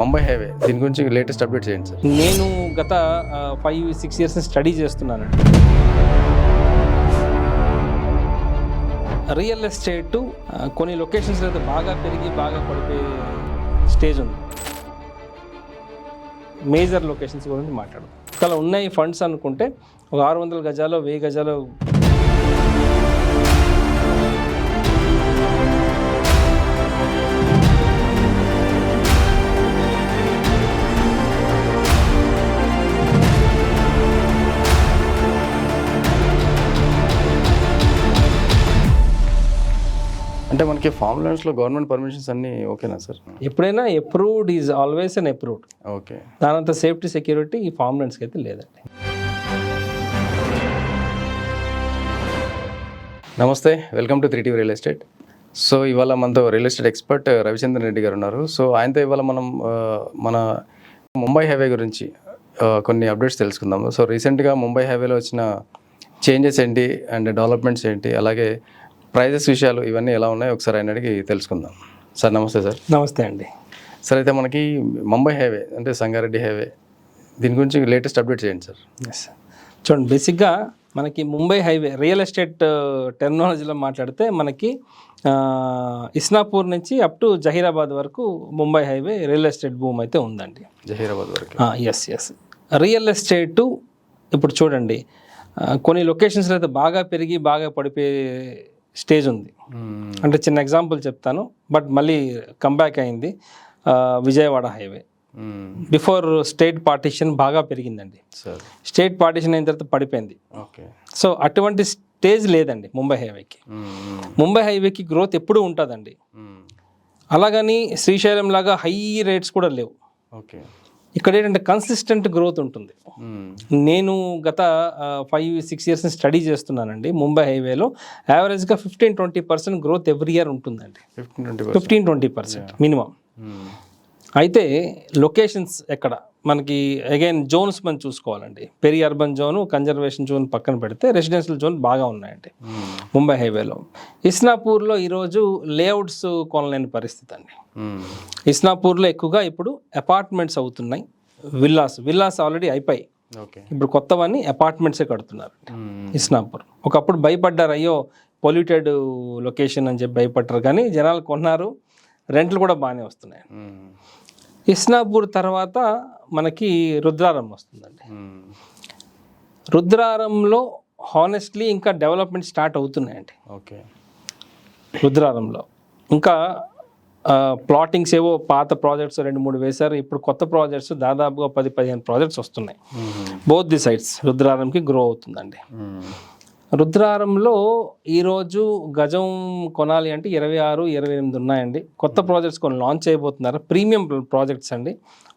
Mumbai highway. దీని గురించి latest update చేయండి సార్. నేను గత ఫైవ్ సిక్స్ ఇయర్స్ స్టడీ చేస్తున్నాను. రియల్ ఎస్టేట్ కొన్ని లొకేషన్స్ అయితే బాగా పెరిగి బాగా పడిపోయే స్టేజ్ ఉంది. మేజర్ లొకేషన్స్ గురించి మాట్లాడు ఒకవేళ ఉన్నాయి ఫండ్స్ అనుకుంటే ఒక ఆరు వందల గజాలు వెయ్యి గజాలు మనకి ఫామ్ ల్యాండ్స్లో గవర్నమెంట్ పర్మిషన్స్ అన్నీ ఓకేనా సార్? ఎప్పుడైనా approved is always unapproved okay. దానంత safety security ఈ ఫామ్ ల్యాండ్స్కి అయితే లేదండి. నమస్తే welcome to three TV real estate. So ఇవాళ మనతో real estate expert Ravichandran Reddy గారు ఉన్నారు. సో ఆయనతో ఇవాళ మనం మన ముంబై హైవే గురించి కొన్ని అప్డేట్స్ తెలుసుకుందాం సో రీసెంట్గా ముంబై హైవేలో వచ్చిన చేంజెస్ ఏంటి అండ్ డెవలప్మెంట్స్ ఏంటి అలాగే ప్రైజెస్ విషయాలు ఇవన్నీ ఎలా ఉన్నాయో ఒకసారి ఆయన అడిగి తెలుసుకుందాం. సార్ నమస్తే సార్. నమస్తే అండి. సార్ అయితే మనకి ముంబై హైవే అంటే సంగారెడ్డి హైవే దీని గురించి లేటెస్ట్ అప్డేట్స్ ఏంటి సార్. ఎస్ చూడండి బేసిక్గా మనకి ముంబై హైవే రియల్ ఎస్టేట్ టెక్నాలజీలో మాట్లాడితే మనకి ఇస్నాపూర్ నుంచి అప్ టు జహీరాబాద్ వరకు ముంబై హైవే రియల్ ఎస్టేట్ భూమి అయితే ఉందండి. జహీరాబాద్ వరకు. ఎస్ ఎస్ రియల్ ఎస్టేటు ఇప్పుడు చూడండి కొన్ని లొకేషన్స్లో అయితే బాగా పెరిగి బాగా పడిపోయే స్టేజ్ ఉంది. అంటే చిన్న ఎగ్జాంపుల్ చెప్తాను. బట్ మళ్ళీ కంబ్యాక్ అయింది. Vijayawada highway. Before state partition బాగా పెరిగిందండి. స్టేట్ పార్టీషన్ అయిన తర్వాత పడిపోయింది. ఓకే. సో అటువంటి స్టేజ్ లేదండి ముంబై హైవేకి. ముంబై హైవేకి గ్రోత్ ఎప్పుడూ ఉంటుందండి. అలాగని శ్రీశైలం లాగా హై రేట్స్ కూడా లేవు. ఓకే. ఇక్కడ ఏంటంటే కన్సిస్టెంట్ గ్రోత్ ఉంటుంది. మ్మ్. నేను గత ఫైవ్ సిక్స్ ఇయర్స్ స్టడీ చేస్తున్నానండి ముంబై హైవేలో. యావరేజ్గా fifteen twenty percent growth every year ఉంటుందండి. Fifteen twenty percent minimum. అయితే లొకేషన్స్ ఎక్కడ? మనకి అగైన్ జోన్స్ మనం చూసుకోవాలండి. Peri urban zone conservation zone పక్కన పెడితే రెసిడెన్షియల్ జోన్ బాగా ఉన్నాయండి. ముంబై హైవేలో. ఇస్నాపూర్లో ఈరోజు లేఅవుట్స్ కొనలేని పరిస్థితి అండి. ఇస్నాపూర్లో ఎక్కువగా ఇప్పుడు అపార్ట్మెంట్స్ అవుతున్నాయి. విల్లాస్ విల్లాస్ ఆల్రెడీ అయిపోయి. ఓకే. ఇప్పుడు కొత్తవన్నీ అపార్ట్మెంట్సే కడుతున్నారు. ఇస్నాపూర్. ఒకప్పుడు భయపడ్డారు అయ్యో పొల్యూటెడ్ లొకేషన్ అని చెప్పి భయపడ్డారు కానీ జనాలు కొన్నారు. రెంట్లు కూడా బాగానే వస్తున్నాయి. ఇస్నాపూర్ తర్వాత మనకి రుద్రారం వస్తుందండి. రుద్రారంలో హానెస్ట్లీ ఇంకా డెవలప్మెంట్ స్టార్ట్ అవుతున్నాయండి. ఓకే. రుద్రారంలో. ఇంకా ప్లాటింగ్స్ ఏవో పాత ప్రాజెక్ట్స్ రెండు మూడు వేశారు. ఇప్పుడు కొత్త ప్రాజెక్ట్స్ దాదాపుగా పది పదిహేను ప్రాజెక్ట్స్ వస్తున్నాయి. బోత్ ది సైడ్స్ రుద్రారంకి గ్రో అవుతుందండి. రుద్రారంలో ఈరోజు గజం కొనాలి అంటే ఇరవై ఆరు ఇరవై ఎనిమిది ఉన్నాయండి. కొత్త ప్రాజెక్ట్స్ కొన్ని లాంచ్ చేయబోతున్నారు. ప్రీమియం ప్రాజెక్ట్స్ అండి.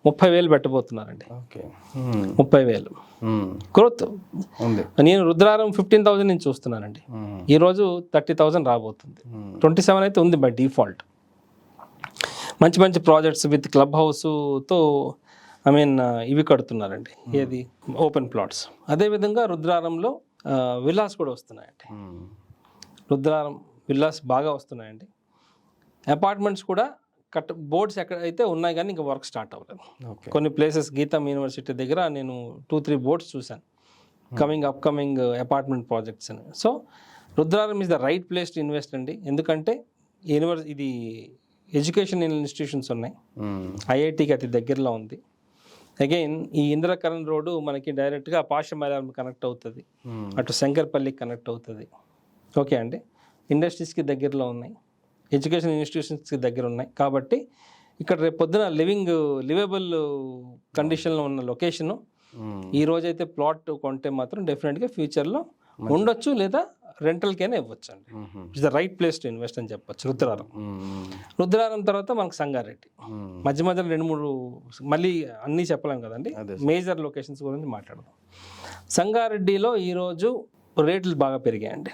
ముప్పై వేలు పెట్టబోతున్నారండి. ముప్పై వేలు. గ్రోత్ నేను రుద్రారం ఫిఫ్టీన్ థౌసండ్ నుంచి చూస్తున్నానండి. ఈరోజు థర్టీ థౌసండ్ రాబోతుంది. ట్వంటీ సెవెన్ అయితే ఉంది బై డిఫాల్ట్. మంచి మంచి ప్రాజెక్ట్స్ విత్ క్లబ్ హౌస్తో ఐ మీన్ ఇవి కడుతున్నారండి. ఏది? ఓపెన్ ప్లాట్స్ అదేవిధంగా రుద్రారంలో విల్లాస్ కూడా వస్తున్నాయండి. రుద్రారం విల్లాస్ బాగా వస్తున్నాయండి. అపార్ట్మెంట్స్ కూడా కట్ బోర్డ్స్ ఎక్కడైతే ఉన్నాయి కానీ ఇంకా వర్క్ స్టార్ట్ అవ్వలేదు. కొన్ని ప్లేసెస్ గీతం యూనివర్సిటీ దగ్గర నేను టూ త్రీ బోర్డ్స్ చూశాను. Coming up coming apartment projects అని. So Rudraram is the right place to invest అండి. ఎందుకంటే యూనివర్స్ ఇది ఎడ్యుకేషన్ ఇన్స్టిట్యూషన్స్ ఉన్నాయి. మ్మ్. ఐఐటికి అతి దగ్గరలో ఉంది. అగైన్ ఈ ఇంద్రకరణ్ రోడ్డు మనకి డైరెక్ట్గా పాషమలం కనెక్ట్ అవుతుంది. అటు శంకర్పల్లికి కనెక్ట్ అవుతుంది. ఓకే అండి? ఇండస్ట్రీస్కి దగ్గరలో ఉన్నాయి. ఎడ్యుకేషన్ ఇన్స్టిట్యూషన్స్కి దగ్గర ఉన్నాయి. కాబట్టి ఇక్కడ రేపు పొద్దున లివింగ్ లివేబుల్ కండిషన్లో ఉన్న లొకేషను మ్మ్. ఈ రోజైతే ప్లాట్ కొంటే మాత్రం డెఫినెట్గా ఫ్యూచర్లో ఉండొచ్చు లేదా రెంటల్కైనా ఇవ్వచ్చు అండి మ్మ్. It's the right place to invest అని చెప్పొచ్చు రుద్రారం. రుద్రారం తర్వాత మనకు సంగారెడ్డి. మధ్య మధ్యలో రెండు మూడు మళ్ళీ అన్నీ చెప్పలేం కదండి. మేజర్ లొకేషన్స్ గురించి మాట్లాడదాం. సంగారెడ్డిలో ఈరోజు రేట్లు బాగా పెరిగాయండి.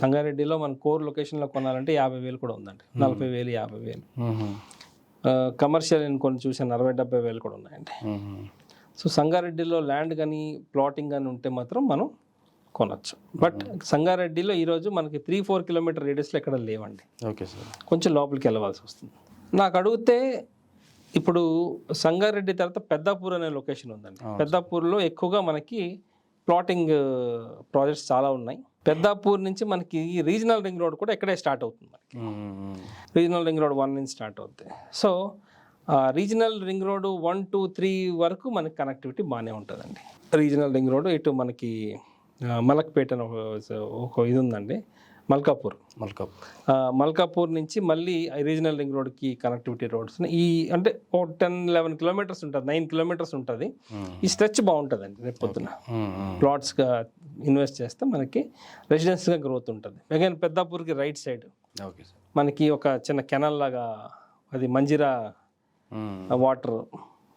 సంగారెడ్డిలో మన కోర్ లొకేషన్లో కొనాలంటే యాభై వేలు కూడా ఉందండి. నలభై వేలు యాభై వేలు. కమర్షియల్ నేను కొన్ని చూసాను అరవై డెబ్బై వేలు కూడా ఉన్నాయండి. సో సంగారెడ్డిలో ల్యాండ్ కానీ ప్లాటింగ్ కానీ ఉంటే మాత్రం మనం కొనచ్చు. బట్ సంగారెడ్డిలో ఈరోజు మనకి త్రీ ఫోర్ కిలోమీటర్ రేడియస్లో ఎక్కడ లేవండి. Okay sir. కొంచెం లోపలికి వెళ్ళవలసి వస్తుంది. నాకు అడిగితే ఇప్పుడు సంగారెడ్డి తర్వాత పెద్దాపూర్ అనే లొకేషన్ ఉందండి. పెద్దాపూర్లో ఎక్కువగా మనకి ప్లాటింగ్ ప్రాజెక్ట్స్ చాలా ఉన్నాయి. పెద్దాపూర్ నుంచి మనకి రీజనల్ రింగ్ రోడ్ కూడా ఇక్కడే స్టార్ట్ అవుతుంది మనకి. రీజనల్ రింగ్ రోడ్ వన్ నుంచి స్టార్ట్ అవుతుంది so regional ring road one two three వరకు మనకి కనెక్టివిటీ బాగానే ఉంటుందండి. రీజనల్ రింగ్ రోడ్ ఇటు మనకి మలక్పేట అని ఒక- ఇది ఉందండి. మల్కాపూర్. మల్కప్. ఆ, మల్కాపూర్ నుంచి మళ్ళీ రీజనల్ రింగ్ రోడ్కి కనెక్టివిటీ రోడ్స్ ఈ అంటే ఓ టెన్ లెవెన్ కిలోమీటర్స్ ఉంటుంది నైన్ కిలోమీటర్స్ ఉంటుంది. ఈ స్ట్రెచ్ బాగుంటుందండి రేపు పొద్దున. ప్లాట్స్గా ఇన్వెస్ట్ చేస్తే మనకి రెసిడెన్స్గా గ్రోత్ ఉంటుంది. అగైన్ పెద్దాపూర్కి రైట్ సైడ్. మనకి ఒక చిన్న కెనల్ లాగా అది మంజిరా వాటర్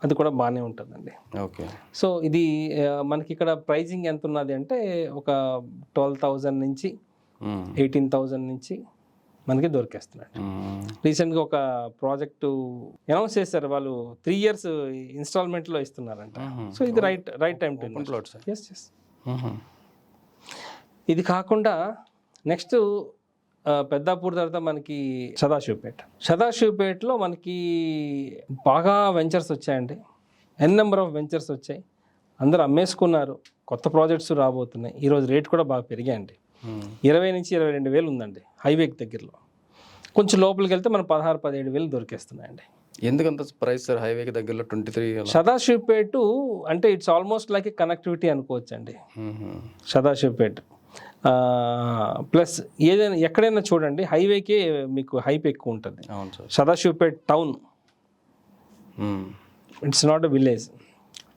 అది కూడా బాగానే ఉంటుందండి. ఓకే. సో ఇది మనకి ఇక్కడ ప్రైజింగ్ ఎంత ఉన్నది అంటే ఒక ట్వెల్వ్ థౌజండ్ నుంచి ఎయిటీన్ థౌజండ్ నుంచి మనకి దొరికేస్తున్నాడు రీసెంట్గా ఒక ప్రాజెక్టు అనౌన్స్ చేశారు వాళ్ళు త్రీ ఇయర్స్ ఇన్స్టాల్మెంట్లో ఇస్తున్నారంట. సో ఇది right right time to yes yes ఇది కాకుండా నెక్స్ట్ పెద్దాపూర్ తర్వాత మనకి సదాశివపేట. సదాశివపేటలో మనకి బాగా వెంచర్స్ వచ్చాయండి. ఎన్ నెంబర్ ఆఫ్ వెంచర్స్ వచ్చాయి. అందరూ అమ్మేసుకున్నారు. కొత్త ప్రాజెక్ట్స్ రాబోతున్నాయి. ఈరోజు రేట్ కూడా బాగా పెరిగాయండి. ఇరవై నుంచి ఇరవై రెండు వేలు ఉందండి హైవేకి దగ్గరలో. కొంచెం లోపలికి వెళ్తే మనం పదహారు పదిహేడు వేలు దొరికేస్తున్నాయండి. ఎందుకంత ప్రైస్ సార్ హైవేకి దగ్గరలో ట్వంటీ త్రీ సదాశివపేట అంటే ఇట్స్ ఆల్మోస్ట్ లైక్ కనెక్టివిటీ అనుకోవచ్చు అండి సదాశివపేట. ప్లస్ ఏదైనా ఎక్కడైనా చూడండి హైవేకే మీకు హైప్ ఎక్కువ ఉంటుంది. అవును sir. Sadashivpet town. It's not a village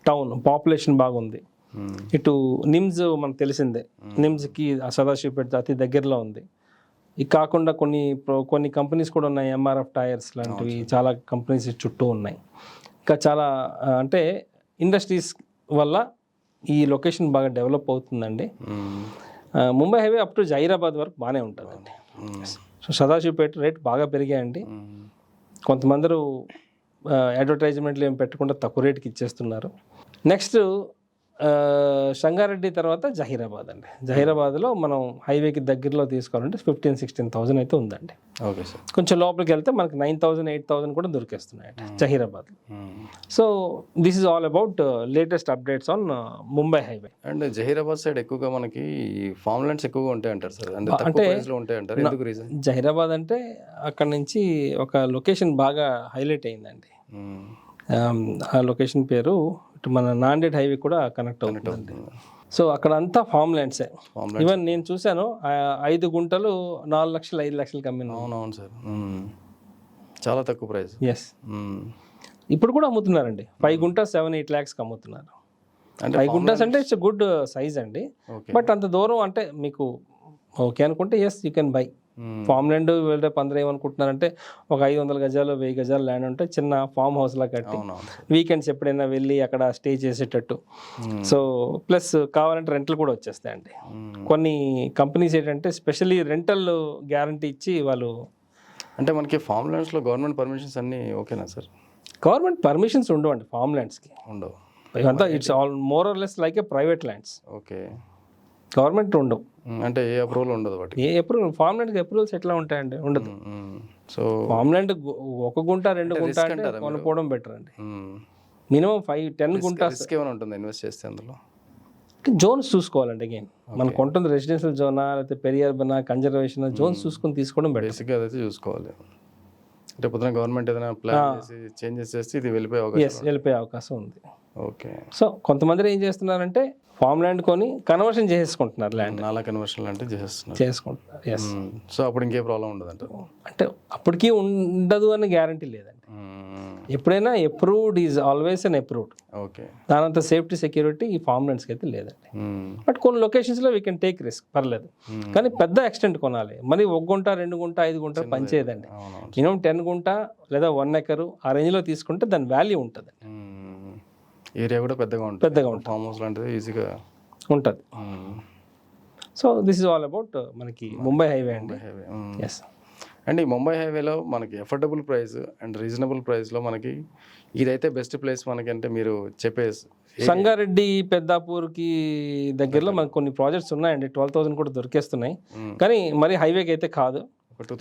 town population బాగుంది. ఇటు నిమ్స్ మనకు తెలిసిందే. నిమ్స్కి ఆ సదాశివపేట అతి దగ్గరలో ఉంది. ఇది కాకుండా కొన్ని కొన్ని కంపెనీస్ కూడా ఉన్నాయి. ఎంఆర్ఎఫ్ టైర్స్ లాంటివి చాలా కంపెనీస్ చుట్టూ ఉన్నాయి. ఇంకా చాలా అంటే ఇండస్ట్రీస్ వల్ల ఈ లొకేషన్ బాగా డెవలప్ అవుతుందండి. Mumbai highway up to Zaheerabad వరకు బాగానే ఉంటుందండి. సో సదాశివపేట రేట్ బాగా పెరిగాయండి. కొంతమందరు అడ్వర్టైజ్మెంట్లు ఏం పెట్టకుండా తక్కువ రేటుకి ఇచ్చేస్తున్నారు. నెక్స్ట్ సంగారెడ్డి తర్వాత జహీరాబాద్ అండి. జహీరాబాద్లో మనం హైవేకి దగ్గరలో తీసుకోవాలంటే ఫిఫ్టీన్ సిక్స్టీన్ థౌసండ్ అయితే ఉందండి. Okay sir. కొంచెం లోపలికి వెళ్తే మనకి నైన్ థౌసండ్ ఎయిట్ థౌసండ్ కూడా దొరికేస్తున్నాయి Zaheerabad so this is all about latest updates on Mumbai highway and Zaheerabad side ఎక్కువగా మనకి ఫామ్ ల్యాండ్స్ ఎక్కువగా ఉంటాయి అంటారు సార్. అంటే ఉంటాయి అంటారు ఎందుకు రీజన్ జహీరాబాద్ అంటే అక్కడ నుంచి ఒక లొకేషన్ బాగా హైలైట్ అయిందండి. ఆ లొకేషన్ పేరు ఇటు మన నాండెడ్ హైవే కూడా కనెక్ట్ అవుతుందండి. సో అక్కడ అంతా ఫామ్ ల్యాండ్సే. ఈవెన్ నేను చూశాను ఐదు గుంటలు నాలుగు లక్షలు ఐదు లక్షలకి అమ్మిన అవునవును సార్. చాలా తక్కువ ప్రైస్. ఎస్ ఇప్పుడు కూడా అమ్ముతున్నారండి. ఫైవ్ గుంటాస్ సెవెన్ ఎయిట్ ల్యాక్స్కి అమ్ముతున్నారు. అంటే ఫైవ్ గుంటాస్ అంటే ఇట్స్ గుడ్ సైజ్ అండి. బట్ అంత దూరం అంటే మీకు ఓకే అనుకుంటే yes you can buy farm land వెళ్ళే అందరూ ఏమనుకుంటున్నారంటే ఒక ఐదు వందల గజాలు వెయ్యి గజాలు ల్యాండ్ ఉంటే చిన్న ఫామ్ హౌస్ లా కట్టి వీకెండ్స్ ఎప్పుడైనా వెళ్ళి అక్కడ స్టే చేసేటట్టు. సో ప్లస్ కావాలంటే రెంట్లు కూడా వచ్చేస్తాయండి. కొన్ని కంపెనీస్ ఏంటంటే స్పెషల్లీ రెంటల్ గ్యారంటీ ఇచ్చి వాళ్ళు అంటే మనకి ఫామ్ ల్యాండ్స్లో గవర్నమెంట్ పర్మిషన్స్ అన్ని ఓకేనా సార్? గవర్నమెంట్ పర్మిషన్స్ ఉండవండి ఫామ్ ల్యాండ్స్కి. ఉండవు. ఇవంతా it's all more or less like a private lands. Okay. Government ఉండవు. అంటే ఏ అప్రూవల్ ఉండదు ఏ అప్రూవల్ ఫామ్ ల్యాండ్కి అప్రూవల్స్ ఎట్లా ఉంటాయండి? ఉండదు. సో ఫామ్ ల్యాండ్ ఒక గుంట రెండు గుంట అంటే కొనుక్కోవడం బెటర్ అండి. Minimum five ten gunta risk ఏమైనా ఉంటుంది ఇన్వెస్ట్ చేస్తే అందులో? జోన్స్ చూసుకోవాలండి అగైన్ మనకు ఉంటుంది రెసిడెన్షియల్ జోనా లేకపోతే పెరియర్బనా కన్జర్వేషన్ జోన్స్ చూసుకొని తీసుకోవడం బెటర్ బేసిక్గా అదైతే చూసుకోవాలి. అంటే పొద్దున గవర్నమెంట్ ఏదైనా ప్లాన్ చేసి చేంజెస్ చేస్తే ఇది వెళ్ళిపోయే అవకాశం వెళ్ళిపోయే అవకాశం ఉంది. ఓకే సో కొంతమంది ఏం చేస్తున్నారంటే ఫామ్ ల్యాండ్ కొని కన్వర్షన్ చేసేసుకుంటున్నారు ల్యాండ్. నాలా కన్వర్షన్ అంటే చేసేస్తున్నారు. చేసుకుంటున్నారు ఎస్ సో అప్పుడు ఇంకే ప్రాబ్లం ఉండదు అంట అంటే అప్పటికి ఉండదు అని గ్యారంటీ లేదండి. ఎప్పుడైనా approved is always unapproved okay. దానంత safety security ఈ ఫామ్ ల్యాండ్స్కి అయితే లేదండి. బట్ కొన్ని లొకేషన్స్లో వీ కెన్ టేక్ రిస్క్ పర్లేదు. కానీ పెద్ద ఎక్స్టెంట్ కొనాలి. మరి ఒక గుంట రెండు గుంట ఐదు గుంట పనిచేయదండి. మినిమం టెన్ గుంట లేదా వన్ ఎకరు ఆ రేంజ్లో తీసుకుంటే దాని వాల్యూ ఉంటుంది ఏరియా కూడా పెద్దగా ఉంటుంది. పెద్దగా ఉంటుంది. ఫామ్ హౌస్ లాంటిది ఈజీగా ఉంటుంది. So this is all about మనకి ముంబై హైవే అండి. హైవే ఎస్ అండ్ ఈ ముంబై హైవేలో మనకి ఎఫోర్డబుల్ ప్రైస్ అండ్ రీజనబుల్ ప్రైస్లో మనకి ఇదైతే బెస్ట్ ప్లేస్ మనకి అంటే మీరు చెప్పే సంగారెడ్డి పెద్దాపూర్కి దగ్గరలో మనకు కొన్ని ప్రాజెక్ట్స్ ఉన్నాయండి. ట్వెల్వ్ థౌసండ్ కూడా దొరికేస్తున్నాయి. కానీ మరి హైవేకి అయితే కాదు.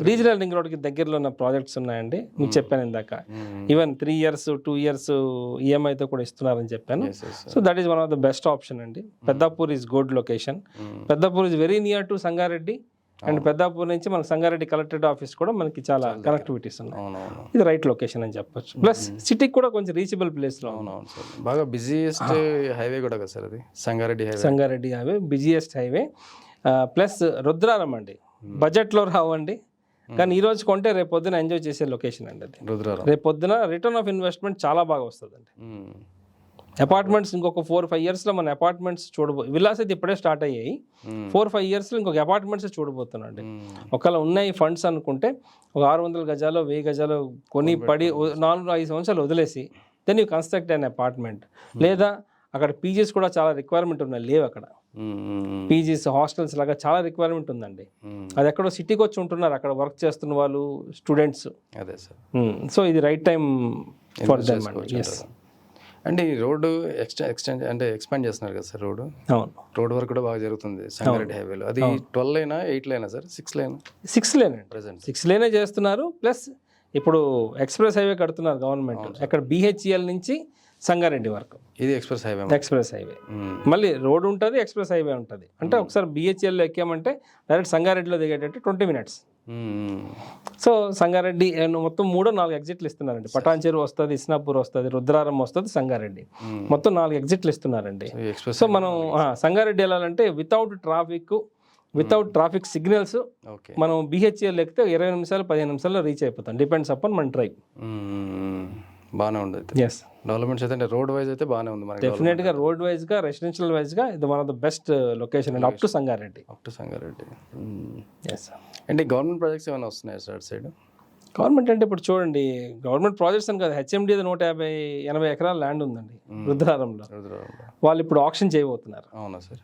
రీజనల్ రింగ్ రోడ్కి దగ్గరలో ఉన్న ప్రాజెక్ట్స్ ఉన్నాయండి. మీకు చెప్పాను ఇందాక. Even three years two years ఈఎంఐతో కూడా ఇస్తున్నారని చెప్పాను. So that is one of the best option అండి. Peddapur is good location Peddapur is very near to Sangareddy. And Peddapur నుంచి మన సంగారెడ్డి కలెక్టరేట్ ఆఫీస్ కూడా మనకి చాలా కనెక్టివిటీస్ ఉన్నాయి. ఇది రైట్ లొకేషన్ అని చెప్పొచ్చు. ప్లస్ సిటీకి కూడా కొంచెం రీచబుల్ ప్లేస్లో అవునవును సార్ బాగా బిజీయెస్ట్ హైవే కూడా కదా సార్ అది? Sangareddy highway Sangareddy highway busiest highway plus Rudraram అండి. బడ్జెట్లో రావండి. కానీ ఈ రోజు కొంటే రేపు పొద్దున ఎంజాయ్ చేసే లొకేషన్ అండి అది. రేపు పొద్దున రిటర్న్ ఆఫ్ ఇన్వెస్ట్మెంట్ చాలా బాగా వస్తుందండి. అపార్ట్మెంట్స్ ఇంకొక ఫోర్ ఫైవ్ ఇయర్స్లో మన అపార్ట్మెంట్స్ చూడబో విల్లాస్ అయితే ఇప్పుడే స్టార్ట్ అయ్యాయి. ఫోర్ ఫైవ్ ఇయర్స్లో ఇంకొక అపార్ట్మెంట్స్ చూడబోతున్నాండి. ఒకవేళ ఉన్నాయి ఫండ్స్ అనుకుంటే ఒక ఆరు వందల గజాలు వెయ్యి గజాలు కొని పడి నాలుగు ఐదు సంవత్సరాలు వదిలేసి then you construct an apartment లేదా అక్కడ పీజీస్ కూడా చాలా రిక్వైర్మెంట్ ఉన్నాయి లేవు అక్కడ. పీజీస్ హాస్టల్స్ లాగా చాలా రిక్వైర్మెంట్ ఉందండి. అది ఎక్కడో సిటీకి వచ్చి ఉంటున్నారు అక్కడ వర్క్ చేస్తున్న వాళ్ళు స్టూడెంట్స్ అదే సార్. సో ఇది రైట్ టైం ఫర్ అంటే ఈ రోడ్డు ఎక్స్టె ఎక్స్టెండ్ అంటే ఎక్స్పాండ్ చేస్తున్నారు కదా సార్ రోడ్డు? అవును. రోడ్ వర్క్ కూడా బాగా జరుగుతుంది సంగారెడ్డి హైవేలో అది ట్వెల్వ్ లైనా eight లైనా sir? Six line? Six lane అండి. ప్రెసెంట్ సిక్స్ లేనే చేస్తున్నారు ప్లస్ ఇప్పుడు ఎక్స్ప్రెస్ హైవే కడుతున్నారు గవర్నమెంట్. అక్కడ బిహెచ్ఈఎల్ నుంచి సంగారెడ్డి వరకు. ఇది ఎక్స్ప్రెస్ హైవే ఎక్స్ప్రెస్ హైవే. మళ్ళీ రోడ్ ఉంటుంది ఎక్స్ప్రెస్ హైవే ఉంటుంది. అంటే ఒకసారి బిహెచ్ఎల్లో ఎక్కామంటే డైరెక్ట్ సంగారెడ్డిలో దిగేటట్టు ట్వంటీ మినిట్స్. సో సంగారెడ్డి మొత్తం మూడో నాలుగు ఎగ్జిట్లు ఇస్తున్నారండి. పటాన్చేరు వస్తుంది ఇస్నాపూర్ వస్తుంది రుద్రారం వస్తుంది సంగారెడ్డి. మొత్తం నాలుగు ఎగ్జిట్లు ఇస్తున్నారండి. ఎక్స్ప్రెస్ సో మనం సంగారెడ్డి వెళ్ళాలంటే without traffic without traffic signals okay. మనం బిహెచ్ఎల్ ఎక్కితే ఇరవై నిమిషాలు పదిహేను నిమిషాల్లో రీచ్ అయిపోతాం డిపెండ్స్ అపాన్ మన డ్రైవ్ బాగానే అయితే ఎస్ డెవలప్మెంట్స్ అయితే రోడ్ వైజ్ అయితే బాగానే ఉంది మనకి డెఫినెట్గా రోడ్ వైజ్గా రెసిడెన్షియల్ వైజ్గా ఇది one of the best location and up to Sangareddy up to Sangareddy. Yes అంటే గవర్నమెంట్ ప్రాజెక్ట్స్ ఏమైనా వస్తున్నాయి సార్ సైడ్ గవర్నమెంట్ అంటే ఇప్పుడు చూడండి గవర్నమెంట్ ప్రాజెక్ట్స్ అని కదా హెచ్ఎండి నూట యాభై ఎనభై ఎకరాల ల్యాండ్ ఉందండి రుద్రారంలో రుద్రవరంలో. వాళ్ళు ఇప్పుడు ఆప్షన్ చేయబోతున్నారు. అవునా సార్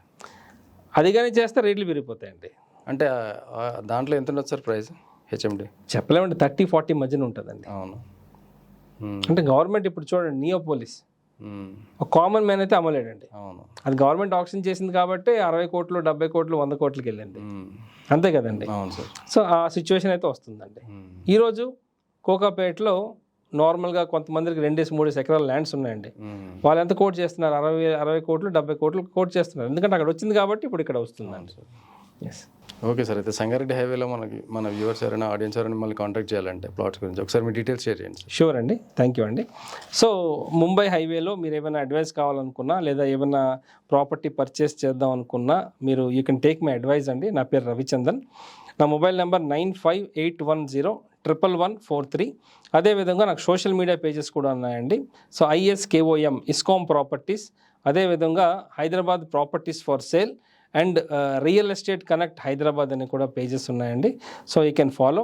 అది కానీ చేస్తే రేట్లు పెరిగిపోతాయండి అంటే దాంట్లో ఎంత ఉండొచ్చు సార్ ప్రైస్ హెచ్ఎండి చెప్పలేమండి థర్టీ ఫార్టీ మధ్యన ఉంటుందండి. అవును. అంటే గవర్నమెంట్ ఇప్పుడు చూడండి నియోపోలిస్ మ్మ్. ఒక కామన్ మ్యాన్ అయితే అమ్మలేడండి. అది గవర్నమెంట్ ఆప్షన్ చేసింది కాబట్టి అరవై కోట్లు డెబ్బై కోట్లు వంద కోట్లకి వెళ్ళింది. మ్మ్. అంతే కదండి. సో ఆ సిచ్యువేషన్ అయితే వస్తుందండి. ఈరోజు కోకాపేటలో నార్మల్గా కొంతమందికి రెండేసి మూడేసి ఎకరాల ల్యాండ్స్ ఉన్నాయండి. వాళ్ళు ఎంత కోట్ చేస్తున్నారు? అరవై అరవై కోట్లు డెబ్బై కోట్లు కోట్ చేస్తున్నారు. ఎందుకంటే అక్కడ వచ్చింది కాబట్టి ఇప్పుడు ఇక్కడ వస్తుందండి. ఎస్ ఓకే సార్ అయితే సంగారెడ్డి హైవేలో మనకి మన వ్యూవర్స్ ఎవరైనా ఆడియన్స్ ఎవరైనా మిమ్మల్ని కాంటాక్ట్ చేయాలంటే ప్లాట్స్ గురించి ఒకసారి మీ డీటెయిల్స్ షేర్ చేయండి షూర్ అండి. థ్యాంక్ యూ అండి. సో ముంబై హైవేలో మీరు ఏమైనా అడ్వైస్ కావాలనుకున్నా లేదా ఏమైనా ప్రాపర్టీ పర్చేస్ చేద్దాం అనుకున్నా మీరు you can take my advice అండి. నా పేరు రవిచందన్. నా mobile number nine five eight one zero triple one four three. అదేవిధంగా నాకు సోషల్ మీడియా పేజెస్ కూడా ఉన్నాయండి. సో ఐఎస్కేఓఎం ఇస్కామ్ ప్రాపర్టీస్ అదేవిధంగా Hyderabad properties for sale and real estate connect Hyderabad అని కూడా పేజెస్ ఉన్నాయండి. సో యూ కెన్ ఫాలో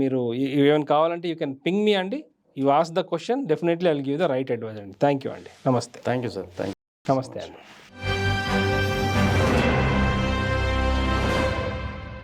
మీరు ఏమైనా కావాలంటే యూ కెన్ పింగ్ మీ అండి. You ask the question definitely I'll give the right advice అండి. థ్యాంక్ యూ అండి. నమస్తే. థ్యాంక్ యూ సార్ థ్యాంక్ నమస్తే అండి.